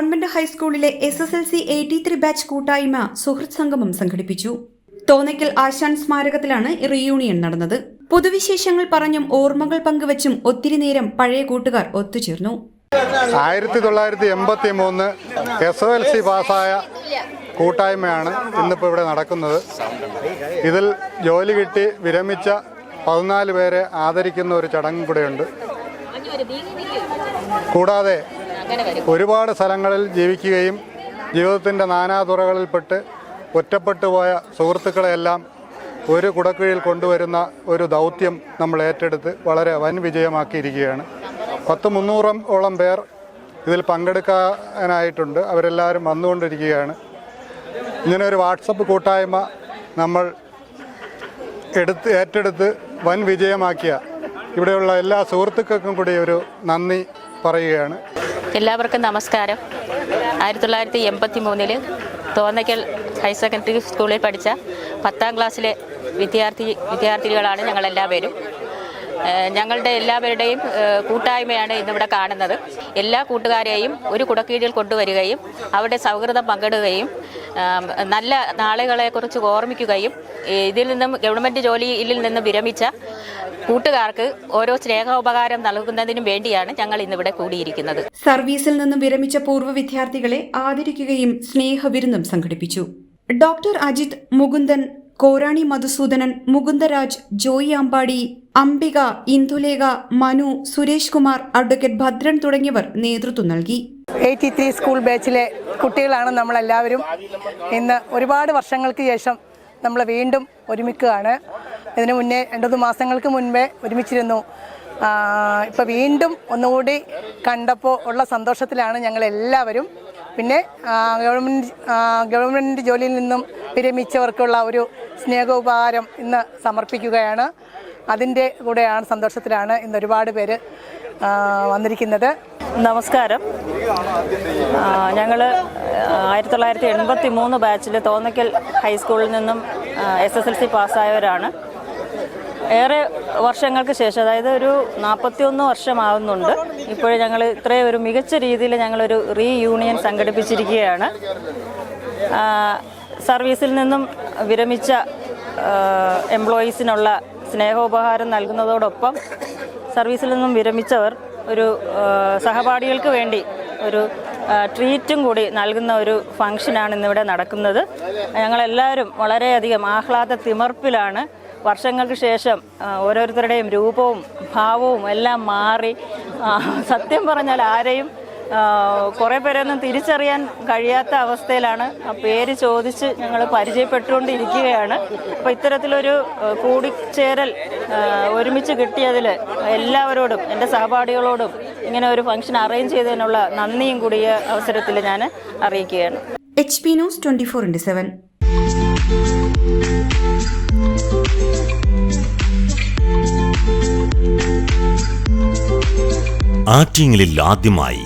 ഹൈസ്കൂളിലെ S S L C eighty three batch കൂട്ടായ്മ സുഹൃത് സംഗമം സംഘടിപ്പിച്ചു. തോന്നയ്ക്കൽ ആശാൻ സ്മാരകത്തിലാണ് റീയൂണിയൻ നടന്നത്. പൊതുവിശേഷങ്ങൾ പറഞ്ഞും ഓർമ്മകൾ പങ്കുവച്ചും ഒത്തിരി നേരം പഴയ കൂട്ടുകാർ ഒത്തുചേർന്നു. ആയിരത്തി തൊള്ളായിരത്തി എൺപത്തി മൂന്ന് എസ് എൽ സി പാസ്സായ കൂട്ടായ്മയാണ് ഇന്നിപ്പോൾ ഇവിടെ നടക്കുന്നത്. ഇതിൽ ജോലി കിട്ടി വിരമിച്ച പതിനാല് പേരെ ആദരിക്കുന്ന ഒരു ചടങ്ങും കൂടെയുണ്ട്. കൂടാതെ ഒരുപാട് സ്ഥലങ്ങളിൽ ജീവിക്കുകയും ജീവിതത്തിന്റെ നാനാതുറകളിൽപ്പെട്ട് ഒറ്റപ്പെട്ടു പോയ സുഹൃത്തുക്കളെയെല്ലാം ഒരു കുടക്കീഴിൽ കൊണ്ടുവരുന്ന ഒരു ദൗത്യം നമ്മൾ ഏറ്റെടുത്ത് വളരെ വൻ വിജയമാക്കിയിരിക്കുകയാണ്. പത്ത് മുന്നൂറം ഓളം പേർ ഇതിൽ പങ്കെടുക്കാനായിട്ടുണ്ട്. അവരെല്ലാവരും വന്നുകൊണ്ടിരിക്കുകയാണ്. ഇങ്ങനെ ഒരു വാട്സപ്പ് കൂട്ടായ്മ നമ്മൾ എടുത്ത് ഏറ്റെടുത്ത് വൻ വിജയമാക്കിയ ഇവിടെയുള്ള എല്ലാ സുഹൃത്തുക്കൾക്കും കൂടി ഒരു നന്ദി പറയുകയാണ്. എല്ലാവർക്കും നമസ്കാരം. ആയിരത്തി തൊള്ളായിരത്തി എൺപത്തി മൂന്നിൽ തോന്നയ്ക്കൽ ഹയർ സെക്കൻഡറി സ്കൂളിൽ പഠിച്ച പത്താം ക്ലാസ്സിലെ വിദ്യാർത്ഥി വിദ്യാർത്ഥികളാണ് ഞങ്ങളെല്ലാവരും. ഞങ്ങളുടെ എല്ലാവരുടെയും കൂട്ടായ്മയാണ് ഇന്നിവിടെ കാണുന്നത്. എല്ലാ കൂട്ടുകാരെയും ഒരു കുടക്കീഴിൽ കൊണ്ടുവരികയും അവരുടെ സൗഹൃദം പങ്കിടുകയും നല്ല നാളുകളെക്കുറിച്ച് ഓർമ്മിക്കുകയും ഇതിൽ നിന്നും ഗവൺമെന്റ് ജോലിയിൽ നിന്ന് വിരമിച്ച കൂട്ടുകാർക്ക് ഓരോ സ്നേഹോപകാരം നൽകുന്നതിനും വേണ്ടിയാണ് ഞങ്ങൾ ഇന്നിവിടെ കൂടിയിരിക്കുന്നത്. സർവീസിൽ നിന്നും വിരമിച്ച പൂർവ വിദ്യാർത്ഥികളെ ആദരിക്കുകയും സ്നേഹവിരുന്നും സംഘടിപ്പിച്ചു. ഡോക്ടർ അജിത് മുകുന്ദൻ കോരാണി മധുസൂദനൻ മുകുന്ദരാജ് ജോയി അമ്പാടി അംബിക ഇന്ദുലേഖ മനു സുരേഷ് കുമാർ അഡ്വക്കേറ്റ് ഭദ്രൻ തുടങ്ങിയവർ നേതൃത്വം നൽകി. എയ്റ്റി ത്രീ സ്കൂൾ ബാച്ചിലെ കുട്ടികളാണ് നമ്മളെല്ലാവരും ഇന്ന് ഒരുപാട് വർഷങ്ങൾക്ക് ശേഷം നമ്മൾ വീണ്ടും ഒരുമിക്കുകയാണ്. ഇതിനു മുന്നേ രണ്ടു മാസങ്ങൾക്ക് മുൻപേ ഒരുമിച്ചിരുന്നു. ഇപ്പോൾ വീണ്ടും ഒന്നുകൂടി കണ്ടപ്പോൾ ഉള്ള സന്തോഷത്തിലാണ് ഞങ്ങളെല്ലാവരും. പിന്നെ ഗവൺമെന്റ് ഗവൺമെന്റ് ജോലിയിൽ നിന്നും വിരമിച്ചവർക്കുള്ള ഒരു സ്നേഹോപഹാരം ഇന്ന് സമർപ്പിക്കുകയാണ്. അതിന്റെ കൂടെയാണ് സന്തോഷത്തിലാണ് ഇന്ന് ഒരുപാട് പേര് വന്നിരിക്കുന്നത്. നമസ്കാരം. ഞങ്ങൾ ആയിരത്തി തൊള്ളായിരത്തി എൺപത്തി മൂന്ന് ബാച്ചിൽ തോന്നയ്ക്കൽ ഹൈസ്കൂളിൽ നിന്നും എസ് എസ് എൽ സി പാസ്സായവരാണ്. ഏറെ വർഷങ്ങൾക്ക് ശേഷം അതായത് ഒരു നാൽപ്പത്തിയൊന്ന് വർഷമാകുന്നുണ്ട് ഇപ്പോഴും ഞങ്ങൾ ഇത്രയും ഒരു മികച്ച രീതിയിൽ ഞങ്ങളൊരു റീ യൂണിയൻ സംഘടിപ്പിച്ചിരിക്കുകയാണ് സർവീസിൽ നിന്നും വിരമിച്ച എംപ്ലോയീസിനുള്ള സ്നേഹോപഹാരം നൽകുന്നതോടൊപ്പം സർവീസിൽ നിന്നും വിരമിച്ചവർ ഒരു സഹപാഠികൾക്ക് വേണ്ടി ഒരു ട്രീറ്റും കൂടി നൽകുന്ന ഒരു ഫംഗ്ഷനാണ് ഇന്നിവിടെ നടക്കുന്നത്. ഞങ്ങളെല്ലാവരും വളരെയധികം ആഹ്ലാദ തിമർപ്പിലാണ്. വർഷങ്ങൾക്ക് ശേഷം ഓരോരുത്തരുടെയും രൂപവും ഭാവവും എല്ലാം മാറി. സത്യം പറഞ്ഞാൽ ആരെയും കുറേ പേരൊന്നും തിരിച്ചറിയാൻ കഴിയാത്ത അവസ്ഥയിലാണ്. ആ പേര് ചോദിച്ച് ഞങ്ങൾ പരിചയപ്പെട്ടുകൊണ്ടിരിക്കുകയാണ്. അപ്പോൾ ഇത്തരത്തിലൊരു കൂടിച്ചേരൽ ഒരുമിച്ച് കിട്ടിയതിൽ എല്ലാവരോടും എന്റെ സഹപാഠികളോടും ഇങ്ങനെ ഒരു ഫംഗ്ഷൻ അറേഞ്ച് ചെയ്തതിനുള്ള നന്ദിയും കൂടി അവസരത്തിൽ ഞാൻ അറിയിക്കുകയാണ്. H P news twenty four into seven ആറ്റിങ്ങലിൽ ആദ്യമായി